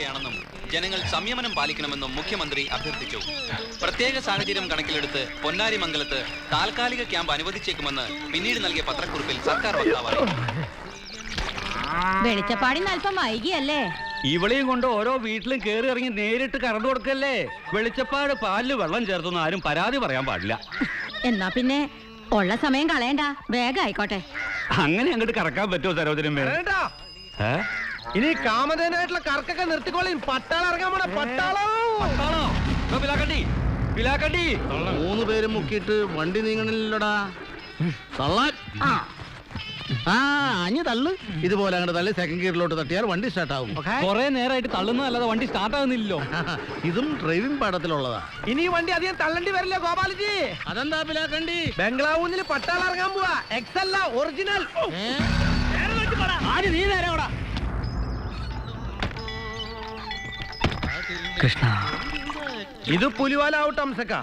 വരികയാണെന്നും ജനങ്ങൾ സംയമനം പാലിക്കണമെന്നും മുഖ്യമന്ത്രി അഭ്യർത്ഥിച്ചു. പ്രത്യേക സാഹചര്യം കണക്കിലെടുത്ത് പൊന്നാരി മംഗലത്ത് താൽക്കാലിക ക്യാമ്പ് അനുവദിച്ചേക്കുമെന്ന് പിന്നീട് നൽകിയ പത്രക്കുറിപ്പിൽ സർക്കാർ വക്താവ് അറിയിച്ചു വെളിച്ചപ്പാടിന് അല്പം വൈകിയല്ലേ? ഇവളെയും കൊണ്ട് ഓരോ വീട്ടിലും കയറി ഇറങ്ങി നേരിട്ട് കറണ്ട് കൊടുക്കല്ലേ? വെളിച്ചപ്പാട് പാലിൽ വെള്ളം ചേർത്തൊന്നും ആരും പരാതി പറയാൻ പാടില്ല. എന്നാ പിന്നെ ഉള്ള സമയം കളയണ്ട വേഗം ആയിക്കോട്ടെ. അങ്ങനെ അങ്ങോട്ട് കറക്കാൻ പറ്റുമോ സരോജനം വേണ്ടാ. ഇനി കാമധേനായിട്ടുള്ള കറക്കൊക്കെ നിർത്തിക്കോളി. പട്ടാളം ഇറങ്ങാൻ പോണ പട്ടാളം. പിലാക്കണ്ടി പിലാക്കണ്ടി. മൂന്ന് പേരും മുക്കിയിട്ട് വണ്ടി നീങ്ങണില്ലടാ. തള്ളാൻ. ആ. അഞ്ഞ് തള്ളു. ഇതുപോലെ അങ്ങോട്ട് തള്ളി സെക്കൻഡ് ഗിയറിലോട്ട് തട്ടിയാൽ വണ്ടി സ്റ്റാർട്ട് ആവും. കൊറേ നേരമായിട്ട് തള്ളുന്നതല്ലാതെ വണ്ടി സ്റ്റാർട്ട് ആകുന്നില്ലല്ലോ ഇതും ഡ്രൈവിംഗ് പാഠത്തിലുള്ളതാ. ഇനി ഈ വണ്ടി അധികം തള്ളണ്ടി വരില്ല ഗോപാലജി. അതെന്താ പിലാക്കണ്ടി? ബംഗ്ലാവൂന്നിൽ പട്ടാളം ഇറങ്ങാൻ പോവാ. എക്സ് അല്ല ഒറിജിനൽ നീ നേരെ കൃഷ്ണ. ഇത് പുലിവാലാവട്ടെ അംസക്ക.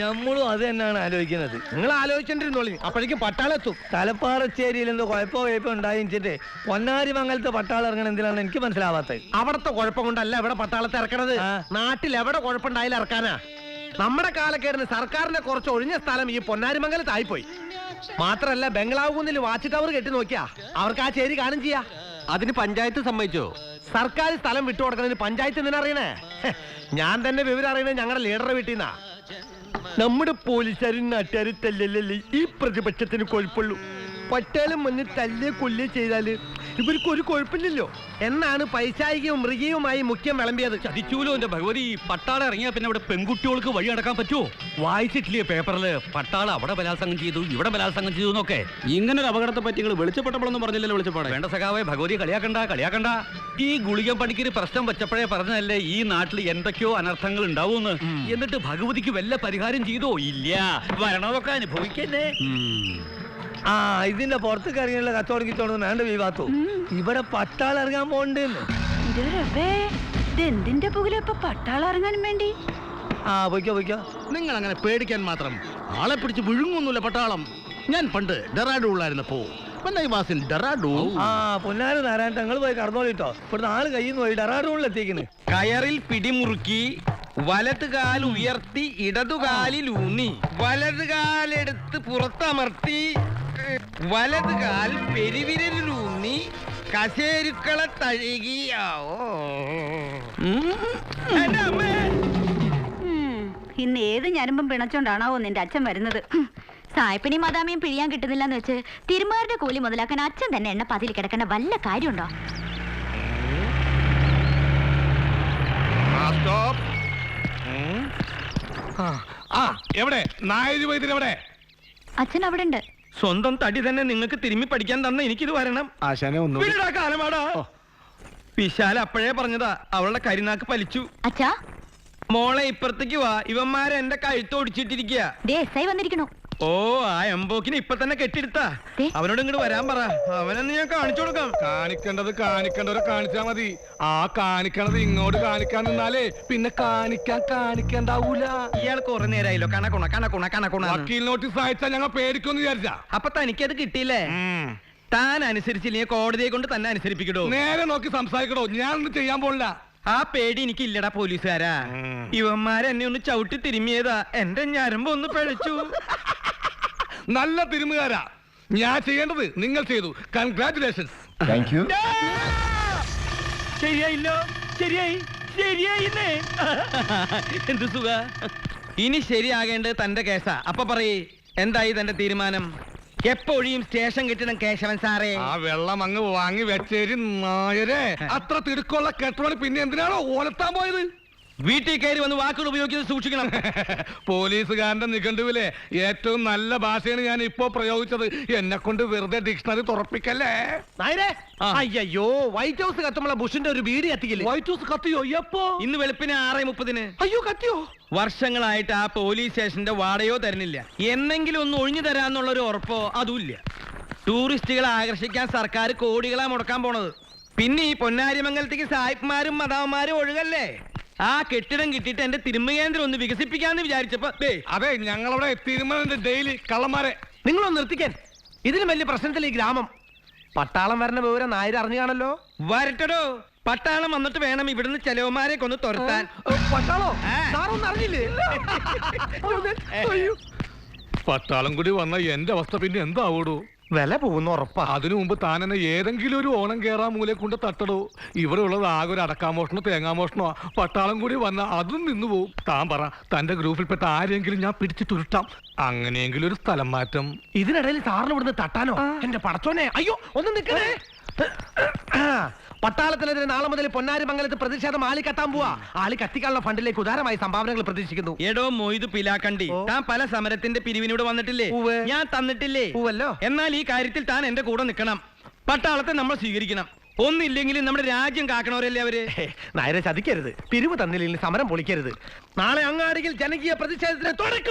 നമ്മളും അത് തന്നെയാണ് ആലോചിക്കുന്നത്. നിങ്ങൾ ആലോചിച്ചിട്ടിരുന്നോളി അപ്പോഴേക്കും പട്ടാളെത്തും തലപ്പാറച്ചേരിയിൽ എന്തോ കുഴപ്പമോ കുഴപ്പം ഉണ്ടായിച്ചിട്ട് പൊന്നാരി മംഗലത്തെ പട്ടാളം ഇറങ്ങണം എന്തിനാണ് എനിക്ക് മനസ്സിലാവാത്തത്. അവിടത്തെ കുഴപ്പം കൊണ്ടല്ല ഇവിടെ പട്ടാളത്തെ ഇറക്കണത്. നാട്ടിൽ എവിടെ കുഴപ്പമുണ്ടായാലും ഇറക്കാനാ. നമ്മുടെ കാലക്കേടിന് സർക്കാരിന്റെ കുറച്ച് ഒഴിഞ്ഞ സ്ഥലം ഈ പൊന്നാരി മംഗലത്തായിപ്പോയി. മാത്രല്ല ബംഗ്ലാവ് കുന്നിൽ വാച്ച് ടവർ കെട്ടി നോക്കിയാ. അവർക്ക് ആ ചേരി കാണും ചെയ്യാ. അതിന് പഞ്ചായത്ത് സമ്മതിച്ചോ? സർക്കാർ സ്ഥലം വിട്ടു കൊടുക്കുന്നതിന് പഞ്ചായത്ത് എന്തിനാ അറിയണേ? ഞാൻ തന്നെ വിവരം അറിയണേ ഞങ്ങളുടെ ലീഡറെ വീട്ടിൽ നമ്മുടെ പോലീസുകാരും നാട്ടുകാരും തല്ലല്ലേ ഈ പ്രതിപക്ഷത്തിന് കൊഴുപ്പുള്ളൂ. പട്ടേലും വന്ന് തല്ലേ കൊല്ലേ ചെയ്താൽ ഇവർക്ക് ഒരു കുഴപ്പമില്ലല്ലോ. എന്നാണ് പൈശാചികവും മൃഗീയവുമായി മുഖ്യം വിളമ്പിയത്. ചതിച്ചൂലോ എന്റെ ഭഗവതി? പട്ടാള ഇറങ്ങിയാ പിന്നെ അവിടെ പെൺകുട്ടികൾക്ക് വഴി അടക്കാൻ പറ്റുമോ വായിച്ചിട്ടില്ലേ പേപ്പറിൽ? പട്ടാള അവിടെ ബലാത്സംഗം ചെയ്തു ഇവിടെ ബലാത്സംഗം ചെയ്തു എന്നൊക്കെ. ഇങ്ങനെ ഒരു അപകടത്തെ പറ്റി നിങ്ങൾ വെളിച്ചപ്പെട്ടപ്പോഴൊന്നും പറഞ്ഞില്ലല്ലോ വെളിച്ചപ്പാടെ. വേണ്ട സഖാവേ ഭഗവതി കളിയാക്കണ്ട കളിയാക്കണ്ട. ഈ ഗുളിക പണിക്കൊരു പ്രശ്നം വെച്ചപ്പോഴേ പറഞ്ഞതല്ലേ ഈ നാട്ടിൽ എന്തൊക്കെയോ അനർത്ഥങ്ങൾ ഉണ്ടാവൂന്ന്? എന്നിട്ട് ഭഗവതിക്ക് വല്ല പരിഹാരം ചെയ്തോ? ഇല്ല. വരണതൊക്കെ അനുഭവിക്കന്നെ. ആ ഇതിന്റെ പുറത്തേക്ക് ഇറങ്ങിയുള്ള കച്ചവടം കിച്ചോടൊന്നും വേണ്ട വിവാത്തു ഇവിടെ പട്ടാൾ ഇറങ്ങാൻ പോണ്ടെന്ന് പട്ടാൾ പുകില? ഇപ്പൊ പട്ടാളം ഇറങ്ങാനും വേണ്ടി. ആ പൊയ്ക്കോ പൊയ്ക്കോ. നിങ്ങൾ അങ്ങനെ പേടിക്കാൻ മാത്രം. ആളെ പിടിച്ച് വിഴുങ്ങൊന്നുമില്ല പട്ടാളം. ഞാൻ പണ്ട് ഡെറാഡൂളായിരുന്നപ്പോ was in ആ പൊന്നാര നാരായണ തങ്ങൾ പോയി കടന്നോളിട്ടോ. ഇവിടുന്ന് ആൾ കയ്യിൽ നിന്ന് പോയി ഡെറാഡൂണിൽ എത്തിക്കണ് കയറിൽ പിടിമുറുക്കി വലത് കാൽ ഉയർത്തി ഇടതുകാലിൽ ഊന്നി വലത് കാലെടുത്ത് പുറത്തമർത്തി വലത് കാൽ പെരുവിരലിലൂന്നി കശേരുക്കളെ തഴുകിയാവോ. ഇന്ന് ഏത് ഞരമ്പും പിണച്ചോണ്ടാണാവോ നിന്റെ അച്ഛൻ വരുന്നത്. സായിപ്പിനെയും പിഴിയാൻ പിഴിയാൻ കിട്ടുന്നില്ലെന്ന് വെച്ച് തിരുമാരുടെ കൂലി മുതലാക്കാൻ അച്ഛൻ തന്നെ എണ്ണ പതിൽ കിടക്കേണ്ട വല്ല കാര്യമുണ്ടോ? നായര് എവിടെ? അച്ഛൻ അവിടെ ഉണ്ട് സ്വന്തം തടി തന്നെ നിങ്ങൾക്ക് തിരുമ്മി പഠിക്കാൻ തന്ന എനിക്കിത് വരണം. ആശാനെ ഒന്നും വീടാ കാലമാടാ. വിശാൽ അപ്പോഴേ പറഞ്ഞതാ അവളുടെ കരിനാക്ക് പലിച്ചു. അച്ഛാ. മോളെ ഇപ്പുറത്തേക്ക് വാ ഇവന്മാരെ എന്റെ കഴുത്തോടിച്ചിട്ടിരിക്കുക വന്നിരിക്കണു. ഓ ആ എംബോക്കിനെ ഇപ്പൊ തന്നെ കെട്ടിയെടുത്താ. അവനോട് ഇങ്ങോട്ട് വരാൻ പറ. അവനെന്ന് ഞാൻ കാണിച്ചു കൊടുക്കാം. കാണിക്കേണ്ടത് കാണിക്കേണ്ടവരെ കാണിച്ചാ മതി. ആ കാണിക്കണത് ഇങ്ങോട്ട് കാണിക്കാൻ നിന്നാലേ പിന്നെ കാണിക്കാൻ കാണിക്കണ്ടാവൂല. ഇയാൾ കുറെ നേരായില്ലോ. കണക്കുണ കണക്കുണ കണക്കുണ വക്കീൽ നോട്ടീസ് അയച്ചാ ഞങ്ങൾ പേടിക്കൊന്ന് വിചാരിച്ചാ. അപ്പൊ തനിക്കത് കിട്ടിയില്ലേ? താൻ അനുസരിച്ചില്ലേ കോടതിയെ കൊണ്ട് തന്നെ അനുസരിപ്പിക്കടോ? നേരെ നോക്കി സംസാരിക്കടോ. ഞാൻ ഒന്നും ചെയ്യാൻ പോണില്ല. ആ പേടി എനിക്ക് ഇല്ലടാ പോലീസുകാരാ ഇവന്മാരെന്നെ ഒന്ന് ചവിട്ടി തിരുമിയതാ എന്റെ ഞരമ്പ് ഒന്ന് പഴച്ചു. നല്ല തിരുമുകാരാ. ഞാൻ ചെയ്യേണ്ടത് നിങ്ങൾ ചെയ്തു. കൺഗ്രാറ്റുലേഷൻസ് ശരിയായില്ലോ. ശരിയായി. ശരിയായില്ലേ. എന്ത് സുഖ? ഇനി ശരിയാകേണ്ടത് തന്റെ കേസാ. അപ്പൊ പറയേ എന്തായി തന്റെ തീരുമാനം? എപ്പോഴും സ്റ്റേഷൻ കിട്ടണം കേശവൻ സാറേ. ആ വെള്ളം അങ്ങ് വാങ്ങി വെച്ചേരി നായരെ. അത്ര തിടുക്കുള്ള കെട്ടോണി പിന്നെ എന്തിനാണോ ഓലത്താൻ പോയത്? വീട്ടിൽ കയറി വന്ന് വാക്കുകൾ ഉപയോഗിക്കുന്നത് സൂക്ഷിക്കണം. പോലീസുകാരന്റെ നിഘണ്ടുവിലെ ഏറ്റവും നല്ല ഭാഷയാണ് ഞാൻ ഇപ്പോ പ്രയോഗിച്ചത്. എന്നെ കൊണ്ട് വെറുതെ ഡിക്ഷണറി തുറപ്പിക്കല്ലേ? നായരെ അയ്യോ വൈറ്റ് ഹൗസ് കത്തുമ്പോൾ ബുഷിന്റെ ഒരു ബീഡി കത്തിക്കില്ലേ വൈറ്റ് ഹൗസ് കത്തിയോ? എപ്പോ? ഇന്ന് വെളുപ്പിന് ആറ് മുപ്പതിന്. അയ്യോ കത്തിയോ? വർഷങ്ങളായിട്ട് ആ പോലീസ് സ്റ്റേഷന്റെ വാടയോ തരുന്നില്ല. എന്നെങ്കിലും ഒന്ന് ഒഴിഞ്ഞു തരാന്നുള്ള ഒരു ഉറപ്പോ അതുമില്ല. ടൂറിസ്റ്റുകളെ ആകർഷിക്കാൻ സർക്കാർ കോടികളാ മുടക്കാൻ പോണത്. പിന്നെ ഈ പൊന്നാരിമംഗലത്തേക്ക് സായിപ്പ്മാരും മതാവന്മാരും ഒഴുകല്ലേ? ആ കെട്ടിടം കിട്ടിയിട്ട് എന്റെ തിരുമകേന്ദ്രം ഒന്ന് വികസിപ്പിക്കാന്ന് വിചാരിച്ചപ്പോ ദേ, അതെ ഞങ്ങളവിടെ തിരുമലന്റെ ഡെയിലി കള്ളന്മാരെ. നിങ്ങളൊന്ന് നിർത്തിക്കാൻ. ഇതിലും വലിയ പ്രശ്നത്തിൽ ഈ ഗ്രാമം. പട്ടാളം വരണ വിവരം നായർ അറിഞ്ഞു കാണല്ലോ വരട്ടടോ. പട്ടാളം വന്നിട്ട് വേണം ഇവിടുന്ന് ചെലവന്മാരെ കൊന്ന് തുരത്താൻ. പട്ടാളോ? ആ. സാറൊന്നും അറിഞ്ഞില്ലേ? അയ്യോ. പട്ടാളം കൂടി വന്ന എന്റെ അവസ്ഥ പിന്നെ എന്താവൂടൂ? വില പോകുന്ന ഉറപ്പാ. അതിനു മുമ്പ് താൻ എന്നെ ഏതെങ്കിലും ഒരു ഓണം കേറാൻ മൂലെ കൊണ്ട് തട്ടടോ. ഇവിടെ ഉള്ളത് ആകെ ഒരു അടക്കാമോഷണോ തേങ്ങാമോഷണോ. പട്ടാളം കൂടി വന്ന അതും നിന്നു പോവും. താൻ പറ തന്റെ ഗ്രൂപ്പിൽപ്പെട്ട ആരെങ്കിലും ഞാൻ പിടിച്ചിട്ടുരുട്ടാം. അങ്ങനെയെങ്കിലും ഒരു സ്ഥലം മാറ്റം. ഇതിനിടയിൽ സാറിന് ഇവിടുന്ന് തട്ടാനോ? എന്റെ പടച്ചോനെ അയ്യോ ഒന്ന് നിക്കണേ പട്ടാളത്തിനെതിരെ നാളെ മുതൽ പൊന്നാരി മംഗലത്ത് പ്രതിഷേധം ആളി കത്താൻ പോവാ. ആളി കത്തിക്കാനുള്ള ഫണ്ടിലേക്ക് ഉദാരമായി സംഭാവനകൾ പ്രതീക്ഷിക്കുന്നു. എടോ മൊയ്ത് പിലാക്കണ്ടി. താൻ പല സമരത്തിന്റെ പിരിവിനോട് വന്നിട്ടില്ലേ. ഞാൻ തന്നിട്ടില്ലേ? എന്നാൽ ഈ കാര്യത്തിൽ താൻ എന്റെ കൂടെ നിൽക്കണം. പട്ടാളത്തെ നമ്മൾ സ്വീകരിക്കണം. ഒന്നില്ലെങ്കിലും നമ്മുടെ രാജ്യം കാക്കണവരല്ലേ അവർ? നായരെ ചതിക്കരുത്. പിരിവ് തന്നില്ലെങ്കിൽ സമരം പൊളിക്കരുത്. നാളെ അങ്ങാടിയിൽ ജനകീയ പ്രതിഷേധത്തിന്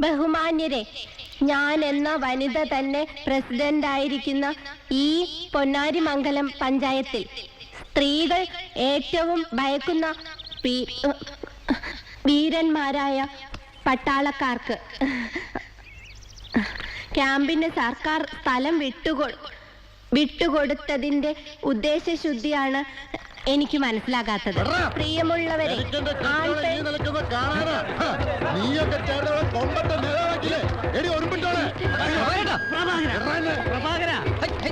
ബഹുമാന്യരെ ഞാൻ എന്ന വനിത തന്നെ പ്രസിഡന്റ് ആയിരിക്കുന്ന ഈ പൊന്നാരിമംഗലം പഞ്ചായത്തിൽ സ്ത്രീകൾ ഏറ്റവും ഭയക്കുന്ന പി- വീരന്മാരായ പട്ടാളക്കാർക്ക് ക്യാമ്പിന് സർക്കാർ സ്ഥലം വിട്ടുകൊ വിട്ടുകൊടുത്തതിന്റെ ഉദ്ദേശശുദ്ധിയാണ് എനിക്ക് മനസ്സിലാകാത്തത്. പ്രിയമുള്ളവരെ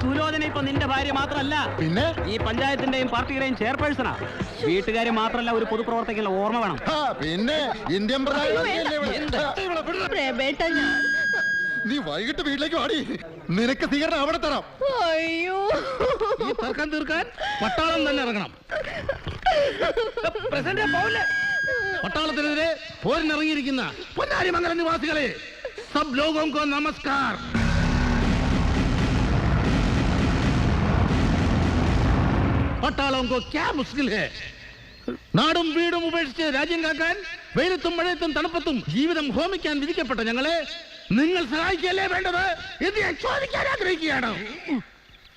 സുലോചന ഇപ്പൊ നിന്റെ ഭാര്യ മാത്രമല്ല. പിന്നെ? ഈ പഞ്ചായത്തിന്റെയും പാർട്ടിയുടെയും ചെയർപേഴ്സണാ. വീട്ടുകാര് മാത്രല്ല ഒരു പൊതുപ്രവർത്തകനുള്ള ഓർമ്മ വേണം. പിന്നെ ഇന്ത്യൻ പ്രധാനമന്ത്രി നീ വൈകിട്ട് വീട്ടിലേക്ക് വാടി. നിനക്ക് സ്വീകരണം അവിടെ തരാം. അയ്യോ. ഈ തർക്കം തീർക്കാൻ പട്ടാളം തന്നെ ഇറങ്ങണം. പട്ടാളത്തിനെതിരെ പോരിനിറങ്ങിയിരിക്കുന്ന പൊന്നാരിമംഗലം നിവാസികളെ സബ് ലോകോങ്കോ നമസ്കാർ. പട്ടാളോങ്കോ ക്യാ മുസ്കിൽ ഹേ. നാടും വീടും ഉപേക്ഷിച്ച് രാജ്യം കാക്കാൻ വെയിലത്തും മഴയത്തും തണുപ്പത്തും ജീവിതം ഹോമിക്കാൻ വിധിക്കപ്പെട്ട ഞങ്ങളെ നിങ്ങൾ സഹായിക്കല്ലേ വേണ്ടത് എന്ന് ഞാൻ ചോദിക്കാൻ ആഗ്രഹിക്കുകയാണ്.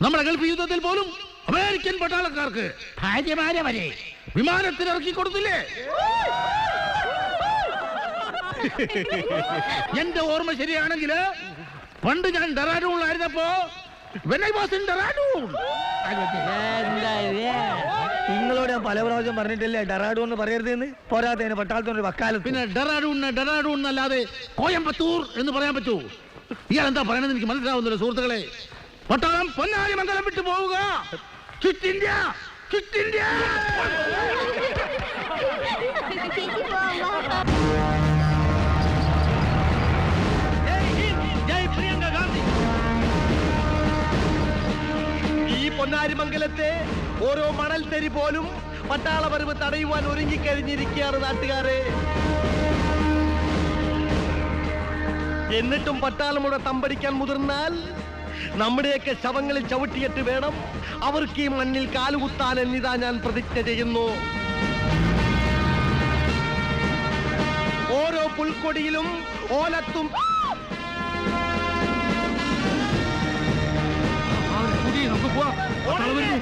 നമ്മുടെ ഗൾഫ് യുദ്ധത്തിൽ പോലും അമേരിക്കൻ പട്ടാളക്കാർക്ക് ഭാര്യമാരെ വരെ വിമാനത്തിൽ ഇറക്കി കൊടുത്തില്ലേ? എന്റെ ഓർമ്മ ശരിയാണെങ്കിൽ പണ്ട് ഞാൻ ഡെറാഡൂണിലായിരുന്നപ്പോ when I was in Dehradun നിങ്ങളോട് ഞാൻ പല പ്രാവശ്യം പറഞ്ഞിട്ടില്ലേ ഡറാഡു എന്ന് പറയരുതെന്ന്? പോരാത്തതിന് പട്ടാളത്തിനൊരു വക്കാലത്ത്. പിന്നെ ഡെറാഡൂണിന് ഡറാഡു എന്നല്ലാതെ കോയമ്പത്തൂർ എന്ന് പറയാൻ പറ്റൂ. ഇയാൾ എന്താ പറയണത് എനിക്ക് മനസ്സിലാവുന്നില്ല സുഹൃത്തുക്കളെ. പട്ടാളം പൊന്നാരി മംഗലം വിട്ടു പോവുക. ക്വിറ്റ് ഇന്ത്യ ക്വിറ്റ് ഇന്ത്യ ഈ പൊന്നാരിമംഗലത്തെ ഓരോ മണൽ തെരി പോലും പട്ടാള പരവ് തടയുവാൻ ഒരുങ്ങിക്കഴിഞ്ഞിരിക്കുകയാണ് നാട്ടുകാരെ എന്നിട്ടും പട്ടാളമുടെ തമ്പടിക്കാൻ മുതിർന്നാൽ നമ്മുടെയൊക്കെ ശവങ്ങളിൽ ചവിട്ടിയിട്ട് വേണം അവർക്ക് ഈ മണ്ണിൽ കാലുകുത്താൻ എന്നിതാ ഞാൻ പ്രതിജ്ഞ ചെയ്യുന്നു ഓരോ പുൽക്കൊടിയിലും ഓലത്തും നമുക്ക് ആരും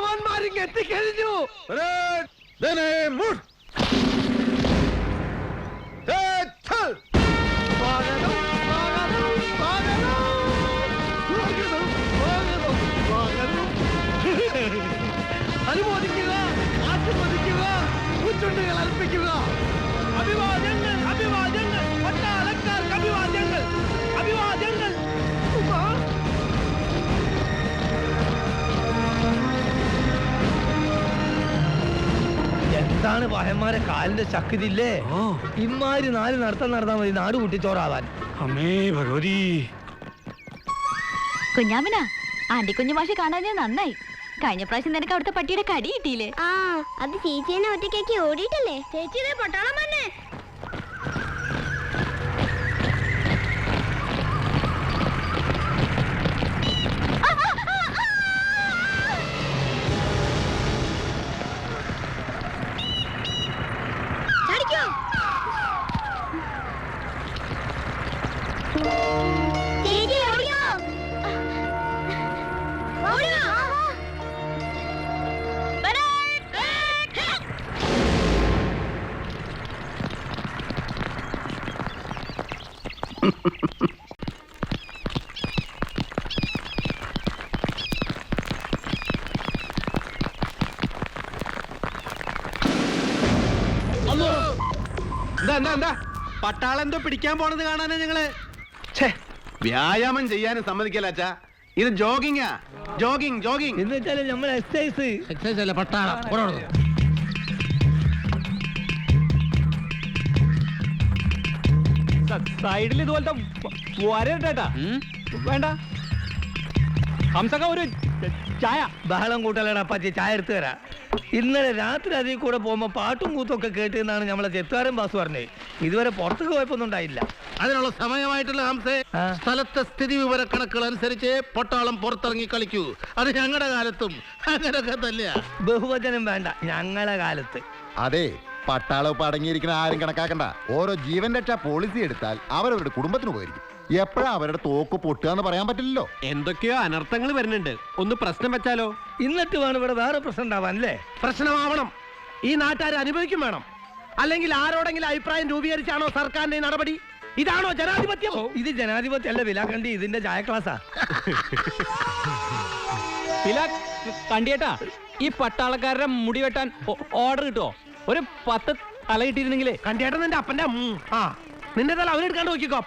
ജവാന്മാരിങ് എന്താണ് പഹന്മാരെ കാലിന്റെ ശക്തി ഇല്ലേ ഇമാര് നാല് നടത്താൻ നടത്താൻ മതി നാട് കുട്ടിച്ചോറാവാൻ അമ്മേ ഭഗവതി. കുഞ്ഞാമിന ആന്റി കുഞ്ഞു മാഷെ കാണാൻ ഞാൻ നന്നായി. കഴിഞ്ഞ പ്രാവശ്യം നിനക്ക് അവിടുത്തെ പട്ടിയുടെ കടി കിട്ടിയില്ലേ? ആ അത് ചേച്ചീനെ ഒറ്റയ്ക്കാക്കി ഓടിയിട്ടല്ലേ? ചേച്ചിയുടെ പൊട്ടാളം തന്നെ എന്താ എന്താ എന്താ? പട്ടാളം എന്തോ പിടിക്കാൻ പോണത് കാണാനാ ഞങ്ങൾ? വ്യായാമം ചെയ്യാനും സമ്മതിക്കല്ല അച്ഛാ. ഇത് ജോഗിങ്ങാ. Jogging jogging. എന്ന് വെച്ചാൽ നമ്മൾ എക്സസൈസ് എക്സൈസ് അല്ല പട്ടാളം. സൈഡിൽ ഇതുപോലത്തെ വരട്ടാ വേണ്ട. ഹംസക്ക ഒരു ചായ. ബഹളം കൂട്ടലടാ അപ്പാച്ചി. ചായ എടുത്തു തരാ. ഇന്നലെ രാത്രി അതിൽ കൂടെ പോകുമ്പോൾ പാട്ടും കൂത്തും ഒക്കെ കേട്ട് എന്നാണ് നമ്മളെ ചെത്താരൻ ബാസ് പറഞ്ഞത്. ഇതുവരെ പുറത്തേക്ക് പോയപ്പൊന്നും ഉണ്ടായില്ല. അതിനുള്ള സമയമായിട്ടുള്ള ഹംസേ. ആ. സ്ഥലത്തെ സ്ഥിതി വിവര കണക്കുകൾ അനുസരിച്ച് പട്ടാളം പുറത്തിറങ്ങി കളിക്കൂ. അത് ഞങ്ങളുടെ കാലത്തും അങ്ങനെയൊക്കെ തന്നെയാ. ബഹുവചനം വേണ്ട ഞങ്ങളെ കാലത്ത്. അതെ പട്ടാളം ഇപ്പൊ അടങ്ങിയിരിക്കുന്ന ആരും കണക്കാക്കണ്ട. ഓരോ ജീവൻ രക്ഷാ പോളിസി എടുത്താൽ അവരവരുടെ കുടുംബത്തിന് ഉപകരിക്കും. എപ്പോഴാ അവരുടെ തോക്ക് പൊട്ടുക എന്ന് പറയാൻ പറ്റില്ലല്ലോ? എന്തൊക്കെയോ അനർത്ഥങ്ങൾ വരുന്നുണ്ട്. ഒന്ന് പ്രശ്നം വെച്ചാലോ? ഇന്നിട്ട് വേണം ഇവിടെ വേറെ പ്രശ്നം ഉണ്ടാവാൻ അല്ലേ? പ്രശ്നമാവണം. ഈ നാട്ടുകാർ അനുഭവിക്കും വേണം. അല്ലെങ്കിൽ ആരോടെങ്കിലും അഭിപ്രായം രൂപീകരിച്ചാണോ സർക്കാരിന്റെ ഈ നടപടി? ഇതാണോ ജനാധിപത്യം? ഇത് ജനാധിപത്യം അല്ല വിലാക്കണ്ടി ഇതിന്റെ ചായ ക്ലാസ്സാ. കണ്ടിയേട്ടാ ഈ പട്ടാളക്കാരുടെ മുടി വെട്ടാൻ ഓർഡർ കിട്ടുമോ ഒരു പത്ത് തല കിട്ടിയിരുന്നെങ്കിലേ. കണ്ടിയേട്ടൻ നിന്റെ അപ്പന്റെ ആ. നിന്റെ തല അവനെടുക്കാണ്ട് നോക്കിക്കോ.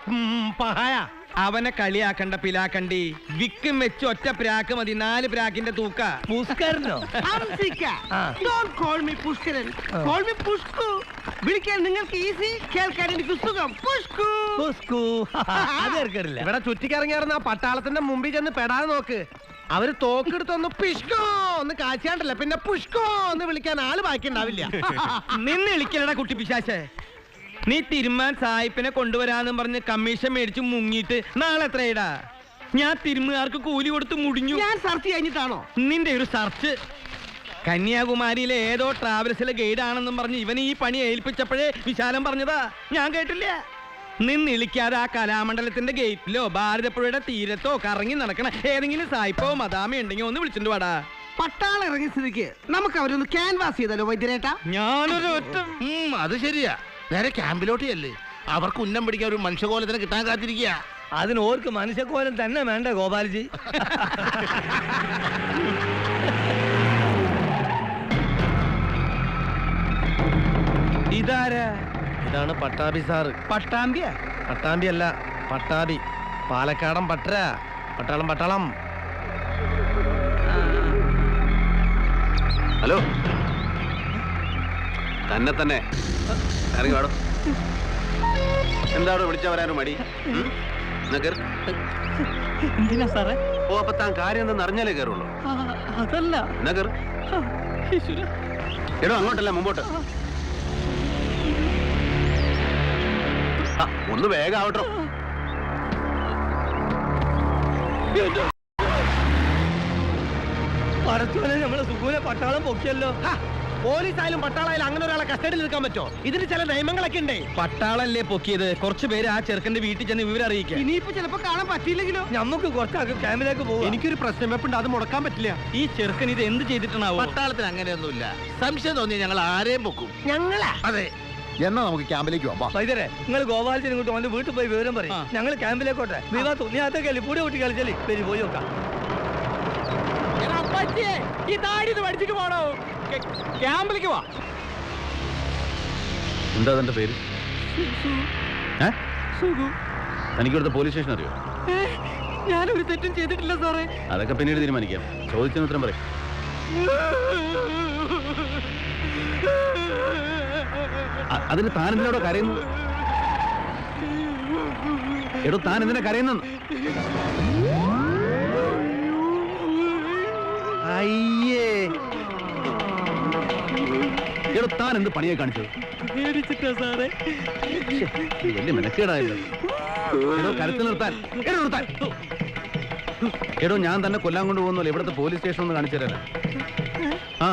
പഹായ. അവനെ കളിയാക്കണ്ട പിലാക്കണ്ടി. വിക്കും വെച്ച് ഒറ്റ പ്രാക്ക് മതി. നാല് പ്രാക്കിന്റെ തൂക്ക. ആ. വിളിക്കാൻ നിങ്ങൾക്ക് ഈസി കേൾക്കാൻ എനിക്ക് സുഖം. പുഷ്കു. ഏർക്കടില്ല ഇവിടെ ചുറ്റിക്കറങ്ങിയായിരുന്ന ആ പട്ടാളത്തിന്റെ മുമ്പിൽ ചെന്ന് പെടാതെ നോക്ക്. അവർ തോക്കെടുത്തൊന്ന് പിഷ്കോ ഒന്ന് കാച്ചാണ്ടല്ല പിന്നെ പുഷ്കോ എന്ന് വിളിക്കാൻ ആൾ ബാക്കി ഉണ്ടാവില്ല നിന്ന് വിളിക്കലടാ കുട്ടി പിശാശേ. നീ തിരുമാൻ സായിപ്പിനെ കൊണ്ടുവരാന്നും പറഞ്ഞ് കമ്മീഷൻ മേടിച്ച് മുങ്ങിയിട്ട് നാളെ എത്രയിടാ? ഞാൻ തിരുമുകാർക്ക് കൂലി കൊടുത്ത് മുടിഞ്ഞു. ഞാൻ സർച്ച് കഴിഞ്ഞിട്ടാണോ? നിന്റെ ഒരു സർച്ച്. കന്യാകുമാരിയിലെ ഏതോ ട്രാവൽസിലെ ഗൈഡ് ആണെന്നും പറഞ്ഞ് ഇവൻ ഈ പണി ഏൽപ്പിച്ചപ്പോഴേ വിശാലം പറഞ്ഞതാ. ഞാൻ കേട്ടില്ല. നിന്ന് ഇളിക്കാതെ ആ കലാമണ്ഡലത്തിന്റെ ഗേറ്റിലോ ഭാരതപ്പുഴയുടെ തീരത്തോ കറങ്ങി നടക്കണ ഏതെങ്കിലും സായിപ്പോ മദാമയോ ഉണ്ടെങ്കിൽ ഒന്ന് വിളിച്ചിട്ട് വാടാ. പട്ടാളം ഇറങ്ങിയ സ്ഥിതിക്ക് നമുക്ക് അവരൊന്ന് ക്യാൻവാസ് ചെയ്തല്ലോ വൈദ്യരേട്ടാ? ഞാനൊരു ഒറ്റ അത് ശരിയാ. നേരെ ക്യാമ്പിലോട്ട് ചെല്ല് അവർക്ക് ഉന്നം പിടിക്കാൻ ഒരു മനുഷ്യകോലത്തിന് കിട്ടാൻ കാത്തിരിക്കുക. അതിന് ഓർക്ക് മനുഷ്യക്കോലം തന്നെ വേണ്ട ഗോപാൽജി? ഇതാരാ? ഇതാണ് പട്ടാമ്പി സാറ്. പട്ടാമ്പിയ? പട്ടാമ്പി അല്ല പട്ടാബി പാലക്കാടൻ പട്ടര. പട്ടാളം പട്ടാളം. ഹലോ. തന്നെ തന്നെ ഇറങ്ങി വാടോ. എന്താണോ വിളിച്ച വരാനും മടി? എന്തിനാ സാറേ? ഓ അപ്പൊ താൻ കാര്യം എന്തെന്ന് അറിഞ്ഞാലേ കയറുള്ളൂ അതല്ല. നഗർ എടോ അങ്ങോട്ടല്ല മുമ്പോട്ട്. ഒന്ന് വേഗം ആവട്ടോ. പടച്ചോനെ നമ്മളെ സുഖൂനെ പട്ടാളം പൊക്കിയല്ലോ. പോലീസ് ആയാലും പട്ടാളായാലും അങ്ങനെ ഒരാളെ കസ്റ്റഡിയിൽ നിൽക്കാൻ പറ്റോ ഇതിന് ചില നിയമങ്ങളൊക്കെ ഉണ്ടേ. പട്ടാളല്ലേ പൊക്കിയത്? കുറച്ച് പേര് ആ ചെറുക്കന്റെ വീട്ടിൽ ചെന്ന് വിവരം അറിയിക്കാം ഇനിയിപ്പോ ചിലപ്പോ കാണാൻ പറ്റിയില്ലെങ്കിലോ? നമുക്ക് കുറച്ച് ക്യാമ്പിലേക്ക് പോകും എനിക്കൊരു പ്രശ്നം. വെപ്പുണ്ട് അത് മുടക്കാൻ പറ്റില്ല. ഈ ചെറുക്കൻ ഇത് എന്ത് ചെയ്തിട്ടാണാവോ പട്ടാളത്തിന് അങ്ങനെയൊന്നുമില്ല. സംശയം തോന്നിയ ഞങ്ങൾ ആരെയും പൊക്കും. ഞങ്ങളാ? അതെ. എന്നാ നമുക്ക് ക്യാമ്പിലേക്ക് പോവാം. വാ. വൈദ്യരെ നിങ്ങൾ ഗോപാലത്തിന് ഇങ്ങോട്ട് വന്ന് വീട്ടിൽ പോയി വിവരം പറയും. ഞങ്ങൾ ക്യാമ്പിലേക്കോട്ടെ വിവാഹ നീ അതൊക്കെ കളി പൂടെ കൂട്ടി കളിച്ചല്ലേ. പേര് പോയി നോക്കാം. ഈ താടി പഠിച്ചിട്ട് പോണോ? ക്യാമ്പിലേക്ക് വാ. എന്താ തന്റെ പേര്? തനിക്കിവിടുത്തെ പോലീസ് സ്റ്റേഷൻ അറിയോ? ഞാനൊരു തെറ്റും ചെയ്തിട്ടില്ല സാറേ. അതൊക്കെ പിന്നീട് തീരുമാനിക്കാം. ചോദിച്ചതിന് ഉത്തരം പറയും. അതിന് താൻ എന്തിനോട് കരയുന്നു എടോ താൻ എന്തിനാ കരയുന്നു അയ്യേ. എടോ താൻ എന്ത് പണിയെ കാണിച്ചത്? പേടിച്ചിട്ടാ സാറേ. ഇത് വലിയ മെനക്കേടായല്ലോ. എടോ കരുത്തിൽ നിർത്താൻ. എടോ നിർത്താൻ. എടോ ഞാൻ തന്നെ കൊല്ലാൻ കൊണ്ടുപോകുന്നല്ലോ ഇവിടുത്തെ പോലീസ് സ്റ്റേഷൻ ഒന്ന് കാണിച്ചു തരാൻ ആ.